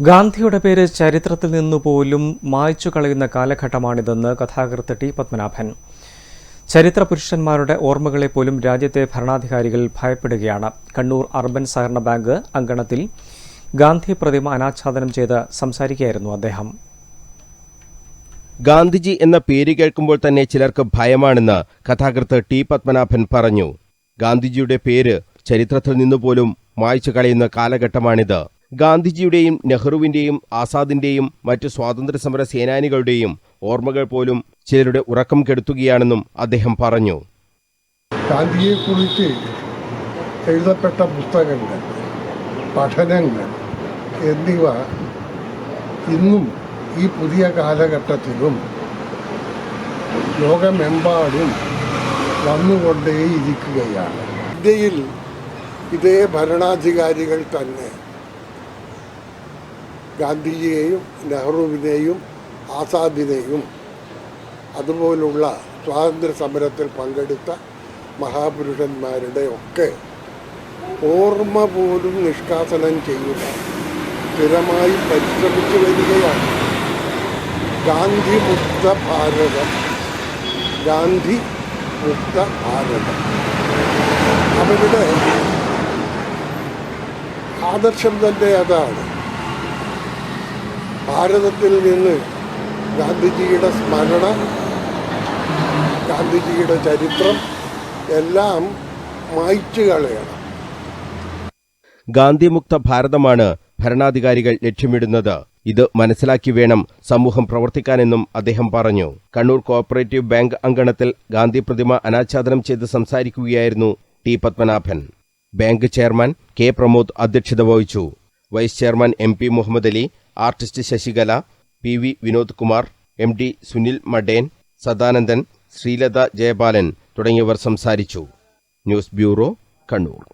ഗാന്ധിയുടെ പേര് ചരിത്രത്തിൽ നിന്നു പോലും മായ്ച്ചു കളയുന്ന കാലഘട്ടമാണിതെന്ന് കഥാകൃത്ത് ടി പത്മനാഭൻ. ചരിത്ര പുരുഷന്മാരുടെ ഓർമ്മകളെ പോലും രാജ്യത്തെ ഭരണാധികാരികൾ ഭയപ്പെടുകയാണ്. കണ്ണൂർ അർബൻ സഹകരണ ബാങ്ക് അങ്കണത്തിൽ ഗാന്ധി പ്രതിമ അനാച്ഛാദനം ചെയ്ത് സംസാരിക്കുകയായിരുന്നു അദ്ദേഹം. ഗാന്ധിജി എന്ന പേര് കേൾക്കുമ്പോൾ തന്നെ ചിലർക്ക് ഭയമാണെന്ന് കഥാകൃത്ത് ടി പത്മനാഭൻ പറഞ്ഞു. ഗാന്ധിജിയുടെ പേര് ചരിത്രത്തിൽ നിന്നുപോലും മായ്ച്ചു കളയുന്ന കാലഘട്ടമാണിത്. ഗാന്ധിജിയുടെയും നെഹ്റുവിന്റെയും ആസാദിന്റെയും മറ്റ് സ്വാതന്ത്ര്യസമര സേനാനികളുടെയും ഓർമ്മകൾ പോലും ചിലരുടെ ഉറക്കം കെടുത്തുകയാണെന്നും അദ്ദേഹം പറഞ്ഞു. ഗാന്ധിയെക്കുറിച്ച് എഴുതപ്പെട്ട പുസ്തകങ്ങൾ പഠനങ്ങൾ എന്നിവ ഇന്നും ഈ പുതിയ കാലഘട്ടത്തിലും ലോകമെമ്പാടും വന്നുകൊണ്ടേയിരിക്കുകയാണ്. ഇന്ത്യയിൽ ഇതേ ഭരണാധികാരികൾ തന്നെ ഗാന്ധിജിയെയും നെഹ്റുവിനെയും ആസാദിനെയും അതുപോലുള്ള സ്വാതന്ത്ര്യ സമരത്തിൽ പങ്കെടുത്ത മഹാപുരുഷന്മാരുടെ ഒക്കെ ഓർമ്മ പോലും നിഷ്കാസനം ചെയ്യുക സ്ഥിരമായി പരിശ്രമിച്ചു വരികയാണ്. ഗാന്ധി മുക്ത ഭാരതം. ഗാന്ധി മുക്ത ഭാരതം. അവരുടെ ആദർശം തന്നെ അതാണ്. ഭാരതത്തിൽ നിന്ന് ഗാന്ധിജിയുടെ സ്മരണ ഗാന്ധിജിയുടെ ചരിത്രം എല്ലാം മായ്ച്ചു കളയണം. ഗാന്ധിമുക്ത ഭാരതമാണ് ഭരണാധികാരികൾ ലക്ഷ്യമിടുന്നത്. ഇത് മനസ്സിലാക്കി വേണം സമൂഹം പ്രവർത്തിക്കാനെന്നും അദ്ദേഹം പറഞ്ഞു. കണ്ണൂർ കോഓപ്പറേറ്റീവ് ബാങ്ക് അങ്കണത്തിൽ ഗാന്ധി പ്രതിമ അനാച്ഛാദനം ചെയ്ത് സംസാരിക്കുകയായിരുന്നു T Padmanabhan. Bank chairman K Pramod അധ്യക്ഷത വഹിച്ചു. Vice chairman M P Muhammad Ali artist Sasikala P V Vinod Kumar M D Sunil Maden Sadanandan Sreelatha Jayapalan തുടങ്ങിയവർ സംസാരിച്ചു. News bureau Kannur.